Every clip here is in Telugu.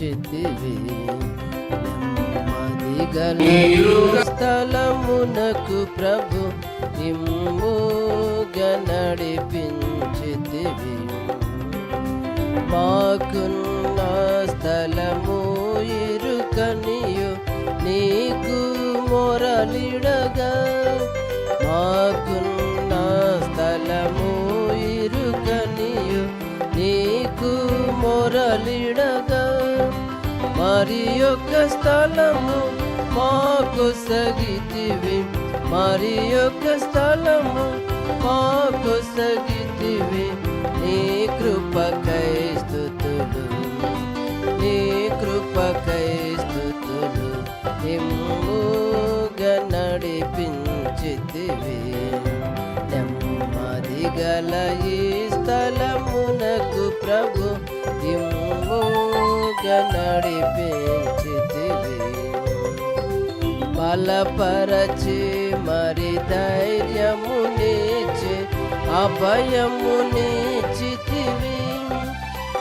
నడిపించితివి నెమ్మదిగల స్థలమునకు ప్రభు ఇమ్ముగా నడిపించితివి మాకున్న స్థలము ఇరుకనియు నీకు మొరలిడగా. మాకున్న స్థలము ఇరుకనియు నీకు మొరలి మరి యొక్క స్థలము మాకు సగితివి. మరి యొక్క స్థలము మాకు సగితివి. నీ కృపకై స్థుతులు. నీ కృపకై స్థుతులు నిమ్ముగా నడిపించితివి. నెమ్మది గల ఈ స్థలమునకు ప్రభు ఇమ్ముగా నడిపించితివి బలపరచి మరి ధైర్యము నీచి అభయము నీచితివి.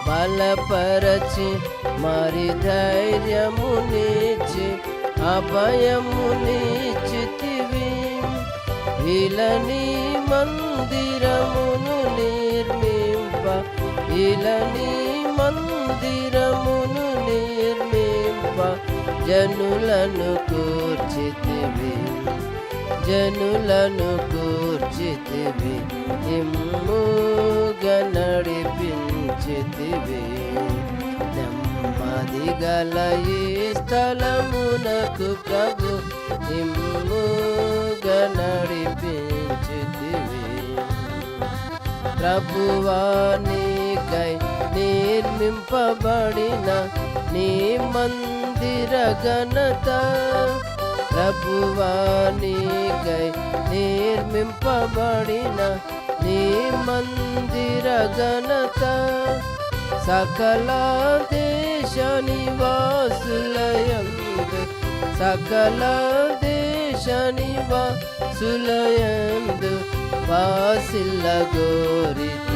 బలపరచి మరి ధైర్యము నీచి ధైర్యమునిచి అభయమునిచితివి ఇలని మందిరమును నీ ఇలని మందిరమును నిర్మింప జనులను కూర్చితివి. జనులను కూర్చితివి. ఇమ్ముగా నడిపించితివి నెమ్మది గల ఈ స్థలమునకు ప్రభు ఇమ్ముగా నడిపించితివి ప్రభువానికై నిర్మింపబడిన నీ మందిర ఘనత. ప్రభువానికై నిర్మింపబడిన నీ మందిర ఘనత. సకల దేశ నివాసులయందు సకల దేశ నివాసులయందు వాసిల్ల గోరితివి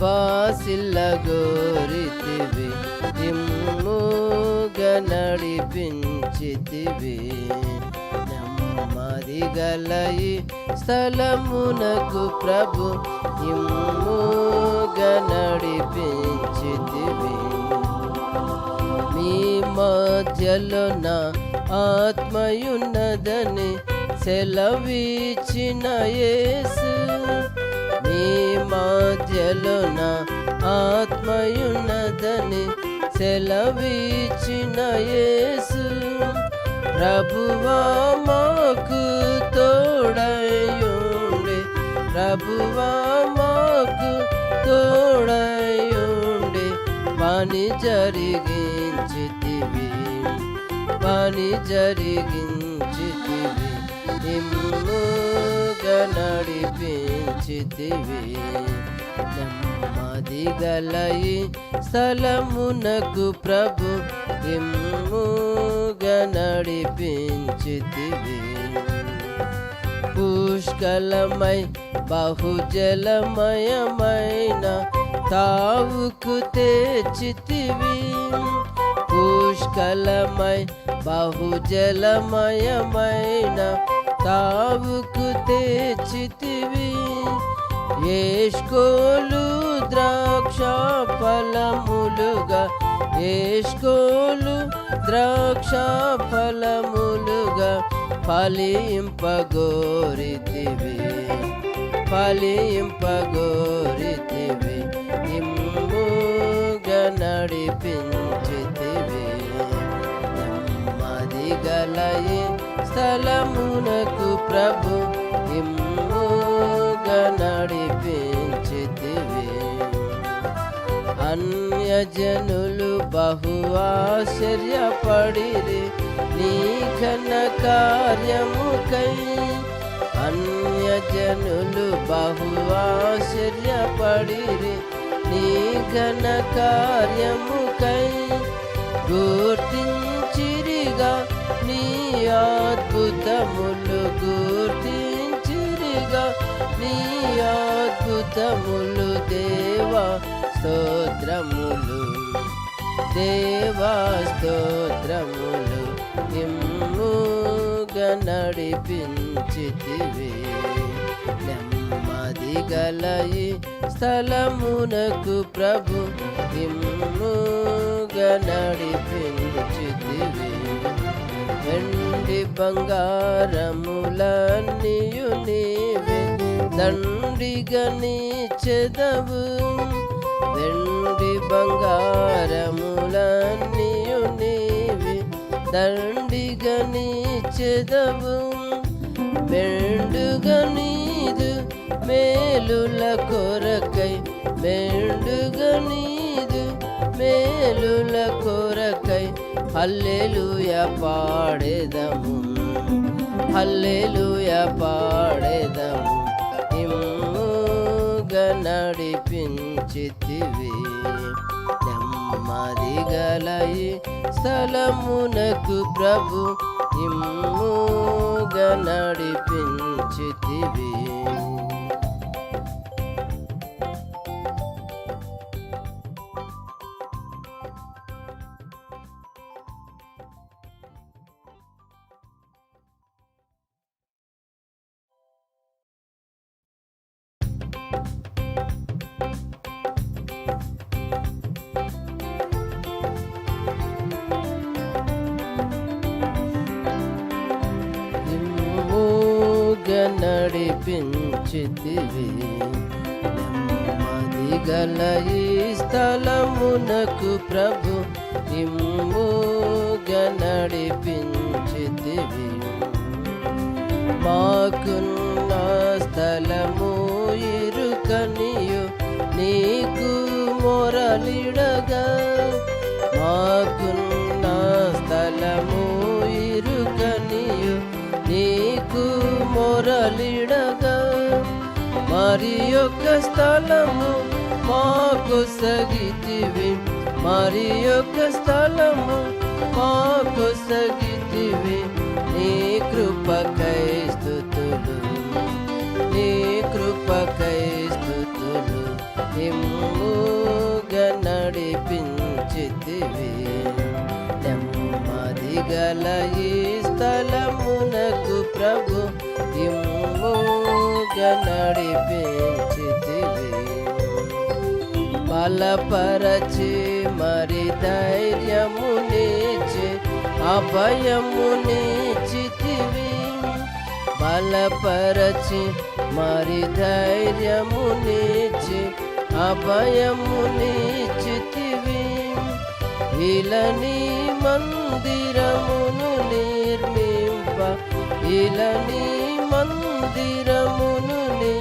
వాసిల్ల గోరితివి ఇమ్ముగా నడిపించితివి నెమ్మది స్థలమునకు ప్రభు ఇమ్ముగ నడిపించితివి మీ మధ్యలో నా ఆత్మయున్నదని సెలవిచ్చిన యేసు మధ్యలో నా ఆత్మయున్నదని సెలవిచ్చిన యేసు. ప్రభువా మాకు తోడయుండి ప్రభువా మాకు తోడయుండి పని జరిగించితివి. పని జరిగించితివి. ఇమ్ముగా నడిపించితివి నెమ్మది గల ఈ స్థలమునకు ప్రభు ఇమ్ముగా నడిపించితివి. పుష్కలమై బహుజలమయమైన తావుకు తెచ్చితివి. పుష్కలమై బహుజలమయమైన తావుకు తెచ్చితివి. ఏష్కోలు ద్రాక్ష ఫలములుగా ఏష్కోలు ద్రాక్ష ఫలములుగా ఫలింపగోరితివి ఫలింపగోరితివి ఇమ్ముగా నడిపించితివి నెమ్మది గల ఈ స్థలమునకు ప్రభు అన్యజనులు బహు ఆశ్చర్యపడిరి. నీ ఘన కార్యముకై అన్యజనులు బహు ఆశ్చర్యపడిరి. నీ ఘన కార్యముకై గుర్తించిరిగా. నీ అద్భుతములు గుర్తించిరిగా. నీ అద్భుతములు దేవా స్తోత్రములు. దేవా స్తోత్రములు ఇమ్ముగా నడిపించితివి నెమ్మది గలయి స్థలమునకు ప్రభు ఇమ్ముగా నడిపించితివి వెండి బంగారములన్నీయు నీవే. దండిగా నీ చెదవు వెండి బంగారములన్నీయు నీవి దండిగా నీ చెదవు. మెండుగా నీదు మేలుల కొరకై మెండుగా నీదు మేలుల కొరకై హల్లెలుయ పాడేదము. హల్లెలుయ పాడేదము. ఇమ్ము నడిపించితివి. నెమ్మది గలయి స్థలమునకు ప్రభు ఇమ్ముగా నడిపించితివి. నడిపించితివి. నెమ్మది గల ఈ స్థలమునకు ప్రభు ఇమ్ముగా నడిపించితివి. మాకున్న స్థలము ఇరుకనియు నీకు మొరలిడు కోరలిడగా మరి యొక్క స్థలము మాకు సగితివి. మరి యొక్క స్థలము మాకు సగితివి. నీ కృపకై స్థుతులు నీ కృపకై స్థుతులు ఇమ్ముగా నడిపించితివి నెమ్మది గల ఈ స్థలమునకు ప్రభు నడిపించితివి బలపరచి మరి ధైర్యము నీచి అభయము నీచితివి. బలపరచి మరి ధైర్యము నీచి అభయము నీచితివి. ఇలని మందిరమును నిర్మింప ఇలని మందిరమును నే